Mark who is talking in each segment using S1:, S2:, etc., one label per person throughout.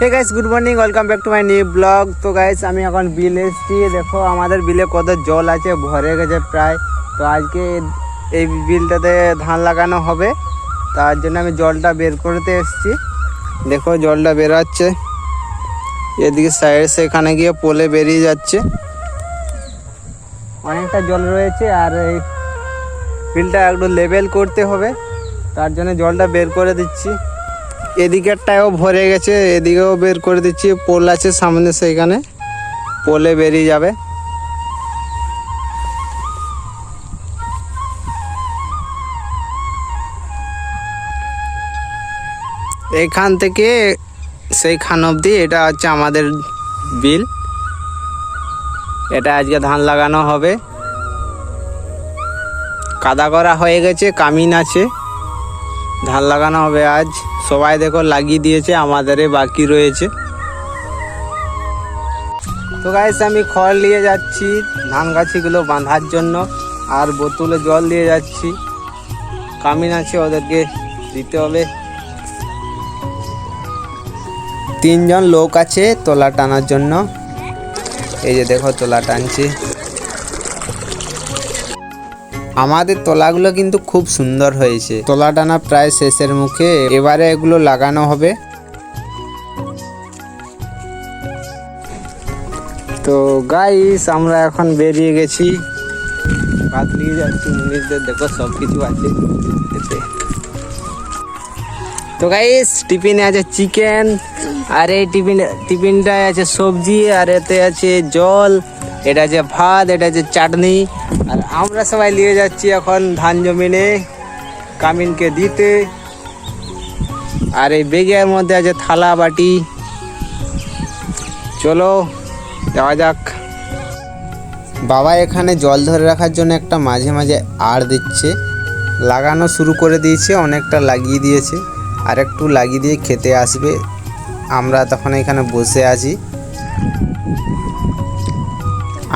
S1: Hey guys good morning welcome back to my new blog তো guys আমি এখন বিল এসেছি। দেখো, আমাদের বিলে কত জল আছে, ভরে গেছে প্রায়। তো আজকে এই বিলটাতে ধান লাগানো হবে। তার জন্য আমি জলটা বের করতে এসেছি। দেখো, জলটা বেরোচ্ছে এদিকে সাইড সেখানে গিয়ে পোলে বেরিয়ে যাচ্ছে। অনেকটা জল রয়েছে আর এই বিলটা একটু লেভেল করতে হবে। তার জন্য জলটা বের করে দিচ্ছি। এদিকেরটাও ভরে গেছে, এদিকেও বের করে দিচ্ছি, পোল আছে সামনে সেইখানে, পোলে বেরিয়ে যাবে। এইখান থেকে সেই খান অবধি এটা হচ্ছে আমাদের বিল। এটা আজকে ধান লাগানো হবে। কাদা করা হয়ে গেছে, কামিন আছে। ধান লাগানো হবে আজ। সবাই দেখো লাগিয়ে দিয়েছে, আমাদেরই বাকি রয়েছে। তো গাইস আমি খড় নিয়ে যাচ্ছি, ধান গাছিগুলো বাঁধার জন্য, আর বোতলে জল দিয়ে যাচ্ছি। কামিন আছে, ওদেরকে দিতে হবে। তিনজন লোক আছে তোলা টানার জন্য। এই যে দেখো তোলা টানছি। আমাদের তোলাগুলো কিন্তু খুব সুন্দর হয়েছে। তোলা টানা প্রায় শেষের মুখে, এবারে এগুলো লাগানো হবে। তো গাইস আমরা এখন বেরিয়ে গেছি। ভাত দেখো সব কিছু আছে। তো গাইস টিফিনে আছে চিকেন আর এই টিফিন টিফিনটায় আছে সবজি, আর এতে আছে জল। এটা যে ভাত, এটা যে চাটনি। আর আমরা সবাই নিয়ে যাচ্ছি এখন ধান জমিনে কামিনকে দিতে। আর এই বেগের মধ্যে আছে থালা বাটি। চলো, যাওয়া যাক। বাবা এখানে জল ধরে রাখার জন্য একটা মাঝে মাঝে আড় দিচ্ছে। লাগানো শুরু করে দিয়েছে, অনেকটা লাগিয়ে দিয়েছে। আর একটু লাগিয়ে দিয়ে খেতে আসবে। আমরা তখন এখানে বসে আছি।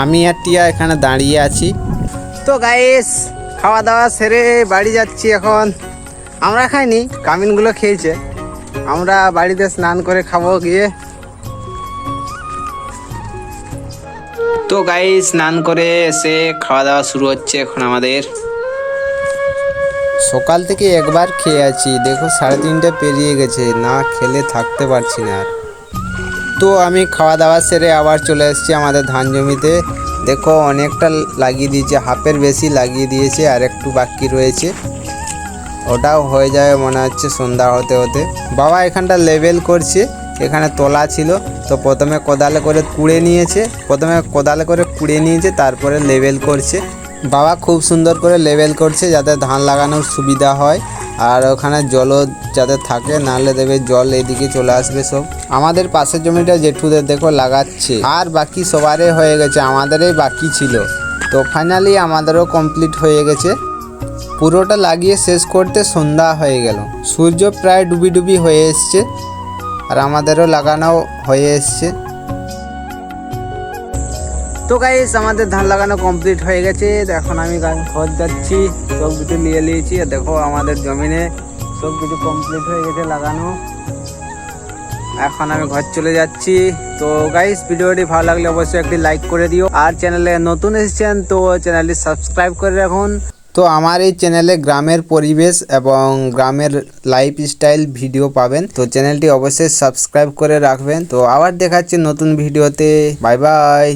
S1: আমি আর টিয়া এখানে দাঁড়িয়ে আছি। তো গাইস খাওয়া দাওয়া সেরে বাড়ি যাচ্ছি এখন। আমরা খাইনি কামিনগুলো খেয়েছে। আমরা বাড়িতে স্নান করে খাব গিয়ে। তো গাই স্নান করে এসে খাওয়া দাওয়া শুরু হচ্ছে এখন আমাদের। সকাল থেকে একবার খেয়ে আছি। দেখো সাড়ে তিনটে পেরিয়ে গেছে না খেলে থাকতে পারছি না আর। তো আমি খাওয়া দাওয়া সেরে আবার চলে এসেছি আমাদের ধান জমিতে। দেখো অনেকটা লাগিয়ে দিয়েছে, হাফের বেশি লাগিয়ে দিয়েছে আর একটু বাকি রয়েছে। ওটাও হয়ে যাবে মনে হচ্ছে সন্ধ্যা হতে হতে। বাবা এখানটা লেবেল করছে, এখানে তোলা ছিল। তো প্রথমে কোদালে করে কুড়ে নিয়েছে, প্রথমে কোদালে করে কুড়ে নিয়েছে, তারপরে লেবেল করছে। বাবা খুব সুন্দর করে লেবেল করছে যাতে ধান লাগানোর সুবিধা হয়। আর ওখানে জলও যাতে থাকে, নাহলে দেবে জল এদিকে চলে আসবে সব। আমাদের পাশের জমিটা জেঠুদের দেখো লাগাচ্ছে। আর বাকি সবারই হয়ে গেছে, আমাদেরই বাকি ছিল। তো ফাইনালি আমাদেরও কমপ্লিট হয়ে গেছে। পুরোটা লাগিয়ে শেষ করতে সন্ধ্যা হয়ে গেল। সূর্য প্রায় ডুবি ডুবি হয়ে এসছে। আর আমাদেরও লাগানো হয়ে এসছে। তো গাইস আমাদের ধান লাগানো কমপ্লিট হয়ে গেছে। এখন আমি ঘর যাচ্ছি সব কিছু নিয়ে নিয়েছি। আর দেখো আমাদের জমিনে সব কিছু কমপ্লিট হয়ে গেছে লাগানো। এখন আমি ঘর চলে যাচ্ছি। তো গাইস ভিডিওটি ভালো লাগলে অবশ্যই একটি লাইক করে দিও। আর চ্যানেলে নতুন এসেছেন, তো চ্যানেলটি সাবস্ক্রাইব করে রাখুন। তো আমার এই চ্যানেলে গ্রামের পরিবেশ এবং গ্রামের লাইফ স্টাইল ভিডিও পাবেন। তো চ্যানেলটি অবশ্যই সাবস্ক্রাইব করে রাখবেন। তো আবার দেখাচ্ছি নতুন ভিডিওতে বাই বাই